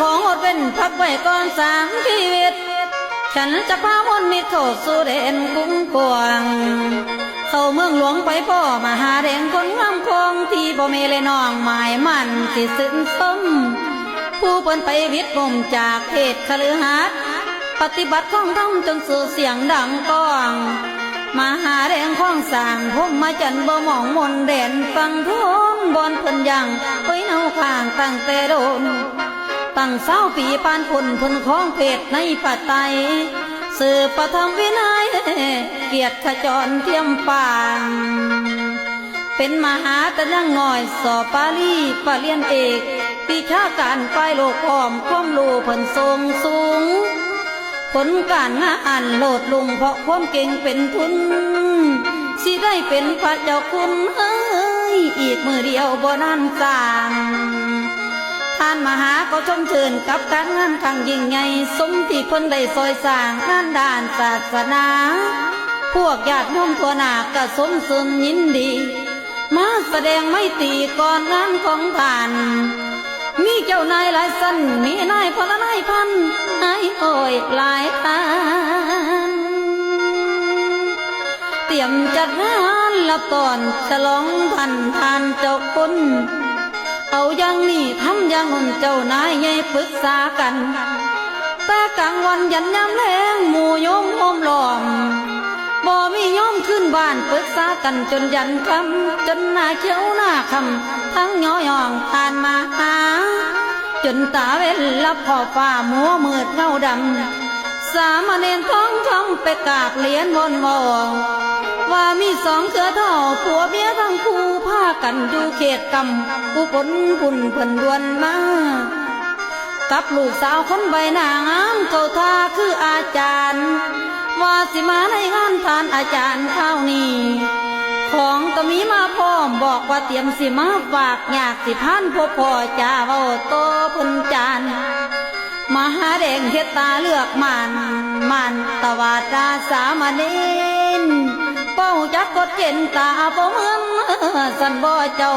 ของอดเป็นพักไว้ก่อนสามชีวิต ฉันจะพาวนมิตรเข้าสู่แดนกุ้งกวาง เข้าเมืองหลวงไปพ่อมาหาแดงคนงามคงที่บ่เมเลยน้องหมายมันสิสิ้นสมผู้เปิ้นไปวิทย์มุมจากเขตคฤหัสถ์ปฏิบัติข้องทำจนสื่อเสียงดังก้องมาหาแดงข้องสร้างพมมาจันบ่หมองมนแดนฟังทงบอนเพิ่นยังไว้เนาข้างตั้งแต่โดน ตั้งเศร้าปีปานพุ่นพุนของเพศในปัตไตสืบประธรรมวินัยเกียรติขจรเทียมปางเป็นมหาแต่ยังหน้อยสอบปาลีปรริญญาเอกปีชาการป้ายโลกพร้อมความรู้เพิ่นทรงสูง ผลการงานโลดลุงเพราะความเก่งเป็นทุนสิได้เป็นพระเจ้าคุณเอ้ยอีกมือเดียวบ่นานสร้าง ท่านมหาก็ชมเชิญกับการงานครั้งยิ่งใหญ่สมที่เพิ่นได้ซอยสร้างงานด้านศาสนา พวกญาติโยมทั่วหน้าก็สมสนยินดี มาแสดงไม่ตีก่อนงานของท่าน มีเจ้านายหลายสันมีนายพลนายพันนายโอยหลายตานเตรียมจัดงานละตอนฉลองพันทานเจ้าคุณ เอาอย่างนี้ทำอย่างนั้นเจ้านายใหญ่ปรึกษากันแต่กลางวันยันยามแลงหมู่โยมโฮมล้อมบ่มีโยมขึ้นบ้านปรึกษากันจนยันคำจนหน้าเขียวหน้าคำทั้งย่อยองทานมาหาจนตาเว้นลับขอบฟ้ามัวมืดเงาดำ สามเณรท้องคำไปกราบเหรียญบนวอง ว่ามีสองเสือเท่าผัวเมียทั้งคู่พากันอยู่เขตกำผู้ผลบุญเพิ่นดวนมากับลูกสาวคนใบหน้างามเขาท่าคืออาจารย์ ว่าสิมาในงานทานอาจารย์ข้าวนี้ของก็มีมาพร้อมบอกว่าเตรียมสิมาฝากอยากสิพันพ่อพ่อจ่าเว้าโตพุ่นจาน มหาแดงเฮ็ดตาเลือกมันมันตวาดาสามเณรเป้าจักกดเจนตาบ่เมือนสันบ่เจ้า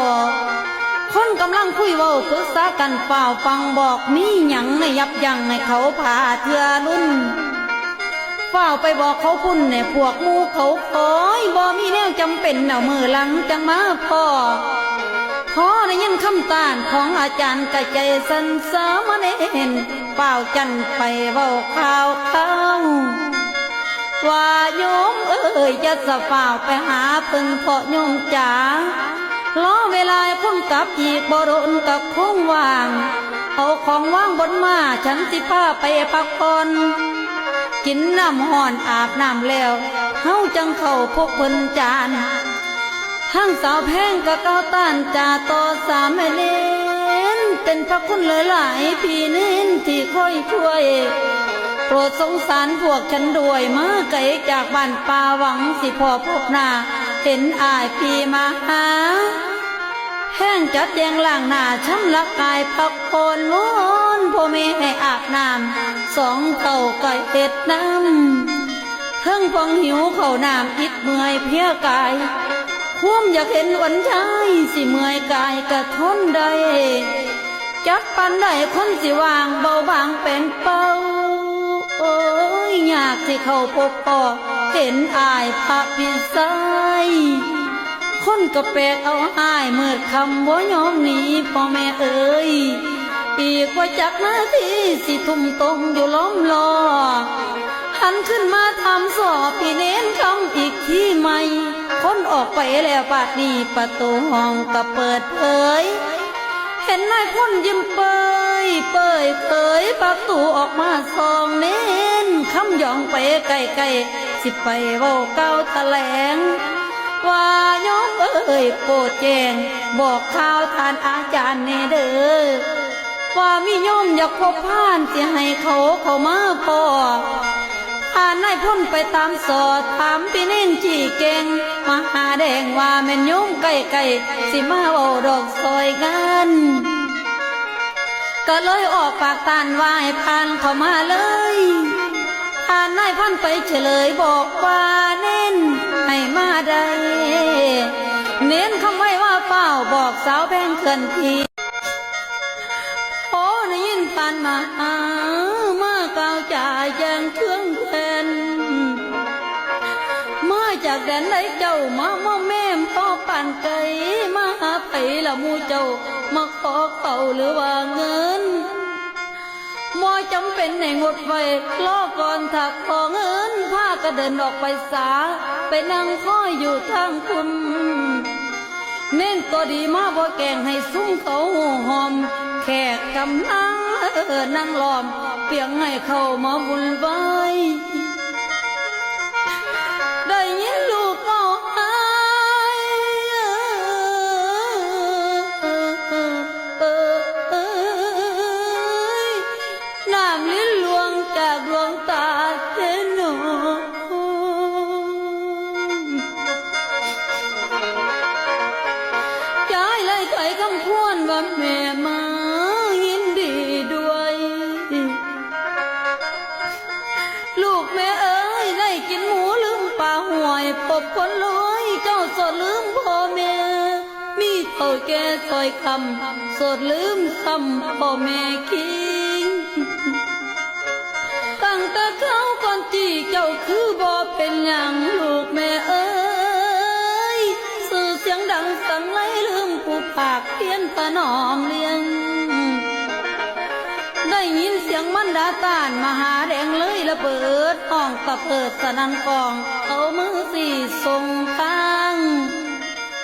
คนกำลังคุยเว้าปรึกษากันเปล่าฟังบอกมีหยังในยับยั้งให้เขาพาเทือรุ่นเฝ้าไปบอกเขาพุ่นเนี่ยพวกมูเขาคอยบ่มีแนวจำเป็นเอามือหลังจังมาพ่อ พอได้ยินคำตานของอาจารย์กะใจสันสามเณรเป่าจันไปเว้าข่าวเขาว่าโยมเอ้ยจะสะเฝ้าไปหาเพิ่นเพาะโยมจ๋ารอเวลาพ้นกลับอีกบ่โดนกับคงว่าง เอาของว่างบนมาฉันสิพาไปพักผ่อนกินน้ำห่อนอาบน้ำแล้วเฮาจังเข้าพกเพิ่นจาน ทั้งสาวแพงก็เก้าต้านจ่าต่อสามแม่เน้นเป็นพระคุณหลายๆพี่น้นที่คอยช่วยโปรดสงสารพวกฉันด้วยมาไกลจากบ้านป่าหวังสิพอพบหน้าเห็นอายพี่มาหาแห้งจัดแยงล่างหน้าช้ำละกายพักผ่อนล้นพ่อแม่ให้อาบน้ำสองเท่าไก่เห็ดน้ำเพิ่งพองหิวเข้าน้ำอิดเมื่อยเพียกาย ความอยากเห็นวันชายสิเมื่อยกายกระทนได้จักปันได้คนสิวางเบาบางเป็นเป้าโอ้ยอยากสิเข้าพบปอเห็นอายพระพิสัยคนก็แปลกเอาหายเมื่อคำว่ายอมหนีพ่อแม่เอ๋ยอีกว่าจักนาทีสิทุ่มตรงอยู่ล้อมรอ หันขึ้นมาทำสอบพี่เน้นคำอีกที่ใหม่คนออกไปแล้วบาดนี้ประตูห้องก็เปิดเผยเห็นนายพ่นยิ้มเปยเปยเผยประตูออกมาซองเน้นคำยองไปไกลไกลสิไปเว้าเก้าแถลงว่าโยมเอ้ยโปรดแจงบอกข่าวทานอาจารย์แน่เด้อว่ามีโยมอยากพบผ่านสิให้เขาเขามาพอ ผ่านนายพ่นไปตามสอดถามพี่เน้นจีเก่งมาหาแดงว่าแม่นโยมไก่ไก่สิมาเอาดอกซอยกันก็เลยออกปากตานวายผ่านเข้ามาเลยผ่านนายพันไปเฉลยบอกว่าเน้นให้มาได้เน้นคำไว้ว่าเฝ้าบอกสาวแพงเขื่อนทีโอ้ได้ยินปานมาหามาก้าวจ่ายแยงเครื่อ มาม่อแม่มพ่อป่นไกลมาหาไผละมูเจ้ามาขอเขาหรือว่าเงินมอจำเป็นในงดไว้รอก่อนถักขอเงินพาก็เดินออกไปสา ไปนั่งคอยอยู่ทางคุณเน้นตัวดีมาบ่แกงให้ซุ้มเขาหูหอม แขกกำลังเออนั่งล้อม เปียงให้เขามาบุญไว้ เท่าแก่ซอยคำสดลืมซ้ำพ่อแม่คิงตั้งแต่เขาก่อนที่เจ้าคือบ่เป็นอย่างลูกแม่เอ้ยสื่อเสียงดังสั่งไล่ลืมผู้ปากเพียนตะหนอมเลี้ยง ได้ยินเสียงมันดาตานมหาแดงเลยระเบิดห้องตะเพิดสนันกอง เอามือสี่ทรงทา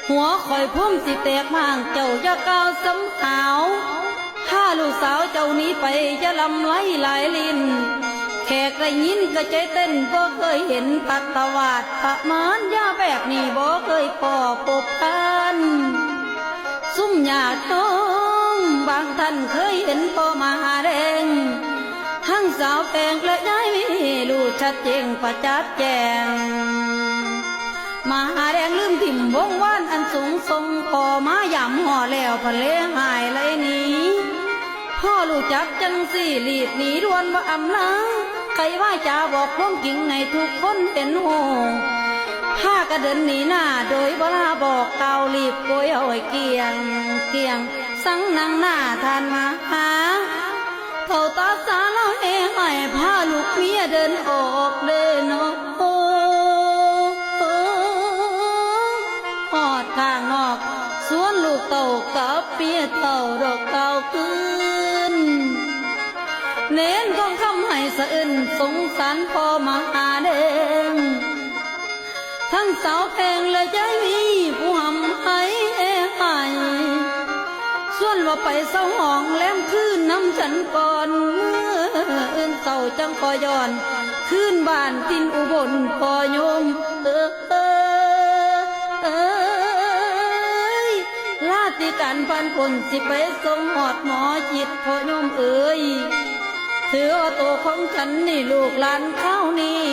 หัวคอยพุ่มสิแตกม่างเจ้าอย่าก้าวสำหาวถ้าลูกสาวเจ้านี้ไปจะลำไหลหลายลินแขกได้ยินก็ใจเต้นบ่เคยเห็นพัตวาดประมาณยาแบบนี้บ่เคยพอปบกันซุ่มญาติน้องบางท่านเคยเห็นพ่อมหาแดงทั้งสาวแปลงและยายมีรู้ชัดเจนประจัดแจง มหาแดงลืมถิ่มวงว่านอันสูงทรงพอมาหยำห่อแล้วพะเลหายเลยหนี้พ่อรู้จักจังสี่หลีดหนีรวนว่าอำนาใครว่าจะบอกความจริงให้ทุกคนเห็นโหข้าก็เดินหนีหน้าโดยเวลาบอกเการีบโกยเอาไว้เกียง เกียง สังนางหน้าทานมาหาเท่าตาสาเราเองให้พาลูกเมียเดินออกเดินออก กเต่ากับเปียเต่าดอกเต่าคืนเน้นต้องคำให้สะอื่นสงสารพ่อมาหาแดงทั้งสาวแพงและยายมีผู้หำให้แอ่ไห้ส่วนว่าไปเศร้าห้องแลมคืนน้ำฉันก่อนเมื่ออื่นเศร้าจังคอยอนคืนบ้านทินอุบลพอโยมเออเออ ลาติการพันคนสิไปส่งหอดหมอจิตพอยมเอ้ยถือว่าตัวของฉันนี่ลูกหลานเข้านี่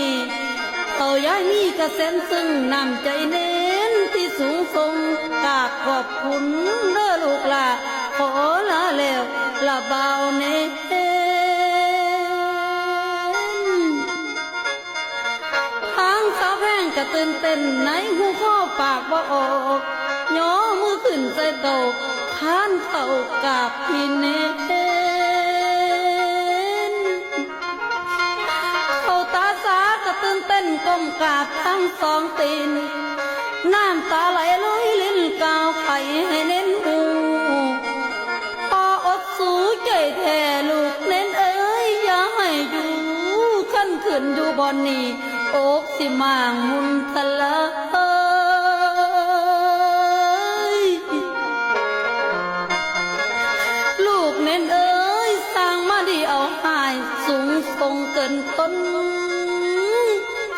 เอาย้ายมีกระเซ็นซึ่งนำใจเน้นที่สูงทรงกราบขอบคุณเด้อลูกหลาขอลาแล้วละเบาเน้นทางสาวแพงกระตื่นเต้นในหูข้อปากว่าออก ย่อมือขึ้นใส่โตข้านเข่ากราบพี่เน้นเขาตาสากระตื่นเต้นก้มกราบทั้งสองตีน น้ำตาไหลลอยลิ้นกาวไข่ให้เน้นหูพออดสูใจแท้ลูกเน้นเอ้ยอย่าให้อยู่ขั้นขึ้นอยู่บอนนี้อกสิมางมุนทะละ งทรงเกินต้น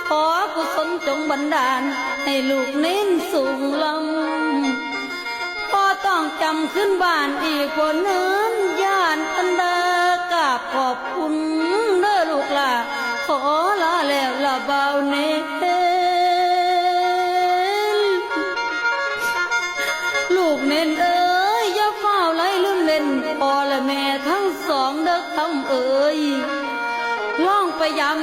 ขอกุศลจงบันดาล ให้ลูกเน้นสูงลำพอต้องจำขึ้นบ้านอีกคนเนินย่านอันดากาบขอบคุณเด้อลูกหล่ะขอลาแล้วละเบาเน้น